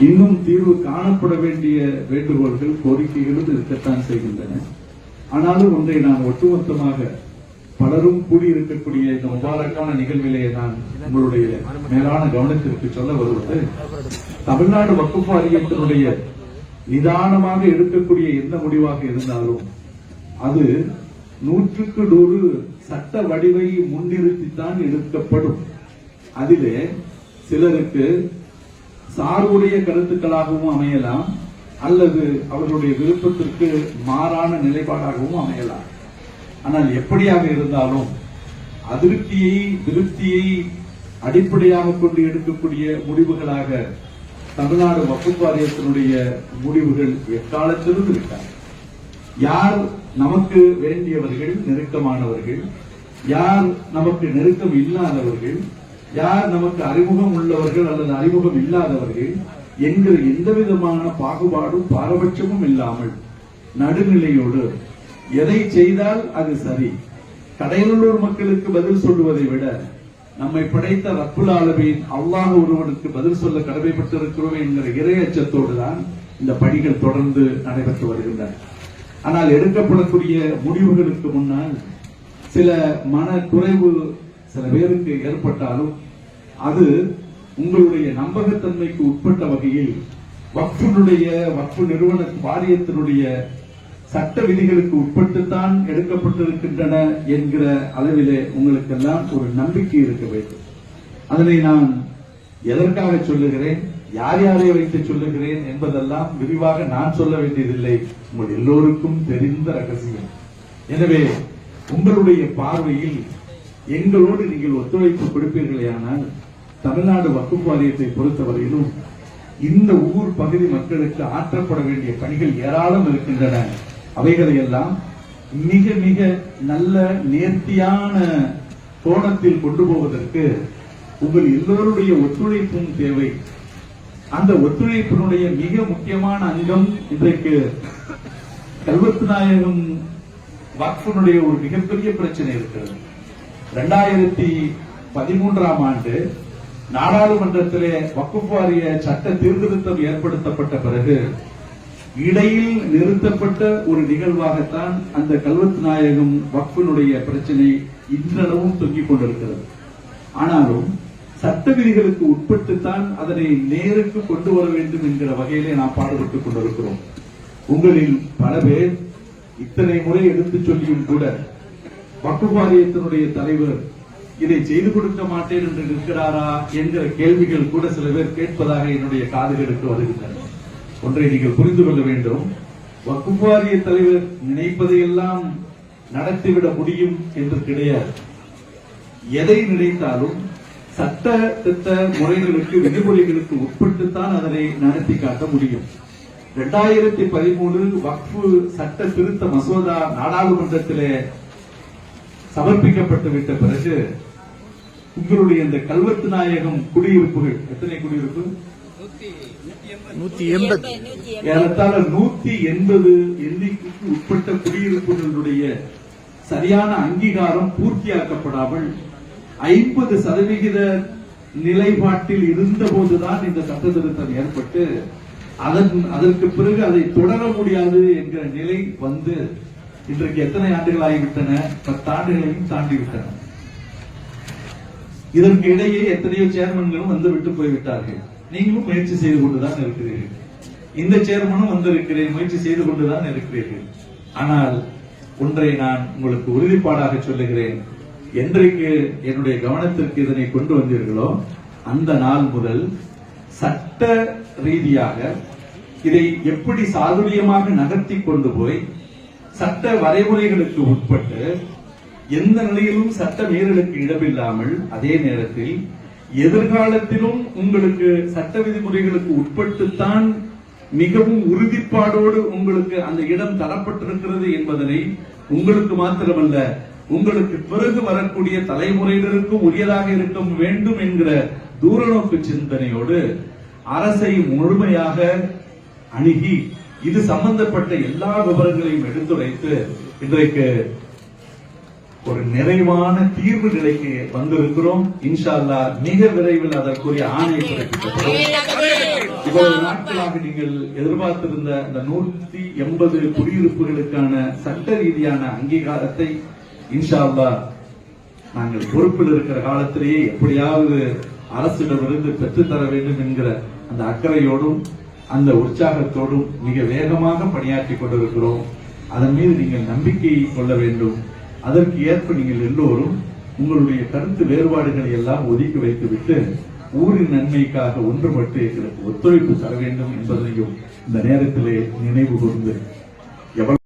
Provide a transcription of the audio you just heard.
இன்னும் தீர்வு காணப்பட வேண்டிய வேண்டுகோள்கள் கோரிக்கைகளும் இருக்கத்தான் செய்கின்றன. ஆனாலும் ஒன்றை நான் ஒட்டுமொத்தமாக பலரும் கூடியிருக்கக்கூடிய இந்த முபாரக்கான நிகழ்விலேயே நான் உங்களுடைய மேலான கவனத்திற்கு சொல்ல வருவது தமிழ்நாடு வக்குப் வாரியத்தினுடைய நிதானமாக எடுக்கக்கூடிய எந்த முடிவாக இருந்தாலும் அது நூற்றுக்கு நூறு சட்ட வடிவை முன்னிறுத்தித்தான் எடுக்கப்படும். அதிலே சிலருக்கு சார்புடைய கருத்துக்களாகவும் அமையலாம் அல்லது அவர்களுடைய விருப்பத்திற்கு மாறான நிலைப்பாடாகவும் அமையலாம். ஆனால் எப்படியாக இருந்தாலும் அதிருப்தியை திருப்தியை அடிப்படையாக கொண்டு எடுக்கக்கூடிய முடிவுகளாக தமிழ்நாடு வகுப்பு வாரியத்தினுடைய முடிவுகள் எக்காலத்திலும் விட்டார் யார் நமக்கு வேண்டியவர்கள்? நெருக்கமானவர்கள். யார் நமக்கு நெருக்கம் இல்லாதவர்கள்? யார் நமக்கு அறிமுகம் உள்ளவர்கள் அல்லது அறிமுகம் இல்லாதவர்கள் என்கிற எந்த விதமான பாகுபாடும் பாரபட்சமும் இல்லாமல் நடுநிலையோடு எதை செய்தால் அது சரி? கடையலூர் மக்களுக்கு பதில் சொல்லுவதை விட நம்மை படைத்த ரப்புல் ஆலமீன் அல்லாஹ் ஒருவனுக்கு பதில் சொல்ல கடமைப்பட்டிருக்கிறோம் என்கிற இறை அச்சத்தோடு தான் இந்த பணிகள் தொடர்ந்து நடைபெற்று வருகின்றன. ஆனால் எடுக்கப்படக்கூடிய முடிவுகளுக்கு முன்னால் சில மன குறைவு சில பேருக்கு ஏற்பட்டாலும் அது உங்களுடைய நம்பகத்தன்மைக்கு உட்பட்ட வகையில் வக்ஃபினுடைய வக்ஃபு நிறுவன வாரியத்தினுடைய சட்ட விதிகளுக்கு உட்பட்டுத்தான் எடுக்கப்பட்டிருக்கின்றன என்கிற அளவிலே உங்களுக்கெல்லாம் ஒரு நம்பிக்கை இருக்க வேண்டும். அதனை நான் எதற்காக சொல்லுகிறேன்? யார் யாரை வைத்து சொல்லுகிறேன் என்பதெல்லாம் விரிவாக நான் சொல்ல வேண்டியதில்லை. உங்கள் எல்லோருக்கும் தெரிந்த ரகசியம். எனவே உங்களுடைய பார்வையில் எங்களோடு நீங்கள் ஒத்துழைப்பு கொடுப்பீர்களேயானால் தமிழ்நாடு வக்குப் வாரியத்தை பொறுத்தவரையிலும் இந்த ஊர் பகுதி மக்களுக்கு ஆற்றப்பட வேண்டிய பணிகள் ஏராளம் இருக்கின்றன. அவைகளை எல்லாம் மிக மிக நல்ல நேர்த்தியான கோணத்தில் கொண்டு போவதற்கு உங்கள் எல்லோருடைய ஒத்துழைப்பும் தேவை. அந்த ஒத்துழைப்பினுடைய மிக முக்கியமான அங்கம் இன்றைக்கு கல்வத்து நாயகம் வக்ஃபினுடைய ஒரு மிகப்பெரிய பிரச்சனை இருக்கிறது. ரெண்டாயிரத்தி பதிமூன்றாம் ஆண்டு நாடாளுமன்றத்திலே வக்குப் வாரிய சட்ட சீர்திருத்தம் ஏற்படுத்தப்பட்ட பிறகு இடையில் நிறுத்தப்பட்ட ஒரு நிகழ்வாகத்தான் அந்த கல்வத்து நாயகம் வக்ஃபினுடைய பிரச்சனை இன்றளவும் தொங்கிக் கொண்டிருக்கிறது. ஆனாலும் சட்ட விதிகளுக்கு உட்பட்டுத்தான் அதனை நேருக்கு கொண்டு வர வேண்டும் என்கிற வகையிலே நாம் பாடுபட்டுக் கொண்டிருக்கிறோம். உங்களில் பல பேர் இத்தனை முறை எடுத்துச் சொல்லியும் கூட வக்கு வாரியத்தினுடைய தலைவர் இதை செய்து கொடுக்க மாட்டேன் என்று இருக்கிறாரா என்கிற கேள்விகள் கூட சில பேர் கேட்பதாக என்னுடைய காதுகளுக்கு வருகின்றன. ஒன்றை நீங்கள் புரிந்து கொள்ள வேண்டும். வக்குவாரிய தலைவர் நினைப்பதையெல்லாம் நடத்திவிட முடியும் என்று கிடையாது. எதை நினைத்தாலும் சட்ட திட்ட முறைகளுக்கு விதிமுறைகளுக்கு உட்பட்டுத்தான் அதனை நடத்தி காட்ட முடியும். இரண்டாயிரத்தி பதிமூணு வக்ஃபு சட்ட திருத்த மசோதா நாடாளுமன்றத்திலே சமர்ப்பிக்கப்பட்டு விட்ட பிறகு உங்களுடைய இந்த கல்வெட்டு நாயகம் குடியிருப்புகள் எத்தனை குடியிருப்பு? நூத்தி எண்பது. ஏறத்தாழ நூத்தி எண்பது எண்ணிக்கைக்கு உட்பட்ட குடியிருப்புகளுடைய சரியான அங்கீகாரம் பூர்த்தியாக்கப்படாமல் ஐம்பது சதவிகித நிலைப்பாட்டில் இருந்தபோதுதான் இந்த சட்ட திருத்தம் ஏற்பட்டு அதன் அதற்கு பிறகு அதை தொடர முடியாது என்கிற நிலை வந்து இன்றைக்கு எத்தனை ஆண்டுகள் ஆகிவிட்டன பத்து ஆண்டுகளையும் தாண்டி விட்டன இதற்கு இடையே எத்தனையோ சேர்மன்களும் வந்து விட்டு போய்விட்டார்கள். நீங்களும் முயற்சி செய்து கொண்டுதான் இருக்கிறீர்கள். இந்த சேர்மனும் வந்திருக்கிறேன் முயற்சி செய்து கொண்டுதான் இருக்கிறீர்கள். ஆனால் ஒன்றை நான் உங்களுக்கு உறுதிப்பாடாக சொல்லுகிறேன். என்றைக்கு என்னுடைய கவனத்திற்கு இதனை கொண்டு வந்தீர்களோ அந்த நாள் முதல் சட்ட ரீதியாக இதை எப்படி சாதுரியமாக நகர்த்தி கொண்டு போய் சட்ட வரைமுறைகளுக்கு உட்பட்டு எந்த நிலையிலும் சட்ட மீறலுக்கு இடமில்லாமல் அதே நேரத்தில் எதிர்காலத்திலும் உங்களுக்கு சட்ட விதிமுறைகளுக்கு உட்பட்டுத்தான் மிகவும் உறுதிப்பாடோடு உங்களுக்கு அந்த இடம் தரப்பட்டிருக்கிறது என்பதனை உங்களுக்கு மாத்திரமல்ல உங்களுக்கு பிறகு வரக்கூடிய தலைமுறையினருக்கும் உரியதாக இருக்க வேண்டும் என்கிற தூரநோக்கு சிந்தனையோடு அரசை முழுமையாக அணுகி இது சம்பந்தப்பட்ட எல்லா விவரங்களையும் எடுத்துரைத்து இன்றைக்கு ஒரு நிறைவான தீர்வு நிலைக்கு வந்திருக்கிறோம். இன்ஷா அல்லாஹ் மிக விரைவில் அதற்குரிய ஆணை இவ்வளவு நாட்களாக நீங்கள் எதிர்பார்த்திருந்த இந்த நூற்றி எண்பது குடியிருப்புகளுக்கான சட்ட ரீதியான அங்கீகாரத்தை இன்ஷால்லா நாங்கள் பொறுப்பில் இருக்கிற காலத்திலேயே எப்படியாவது அரசிடமிருந்து பெற்றுத்தர வேண்டும் என்கிற அந்த அக்கறையோடும் அந்த உற்சாகத்தோடும் மிக வேகமாக பணியாற்றிக் கொண்டிருக்கிறோம். அதன் மீது நீங்கள் நம்பிக்கையை கொள்ள வேண்டும். அதற்கு ஏற்ப நீங்கள் எல்லோரும் உங்களுடைய கருத்து வேறுபாடுகளை எல்லாம் ஒதுக்கி வைத்துவிட்டு ஊரின் நன்மைக்காக ஒன்றுபட்டு எங்களுக்கு ஒத்துழைப்பு தர வேண்டும் என்பதையும் இந்த நேரத்திலே நினைவு கூர்ந்து எவ்வளவு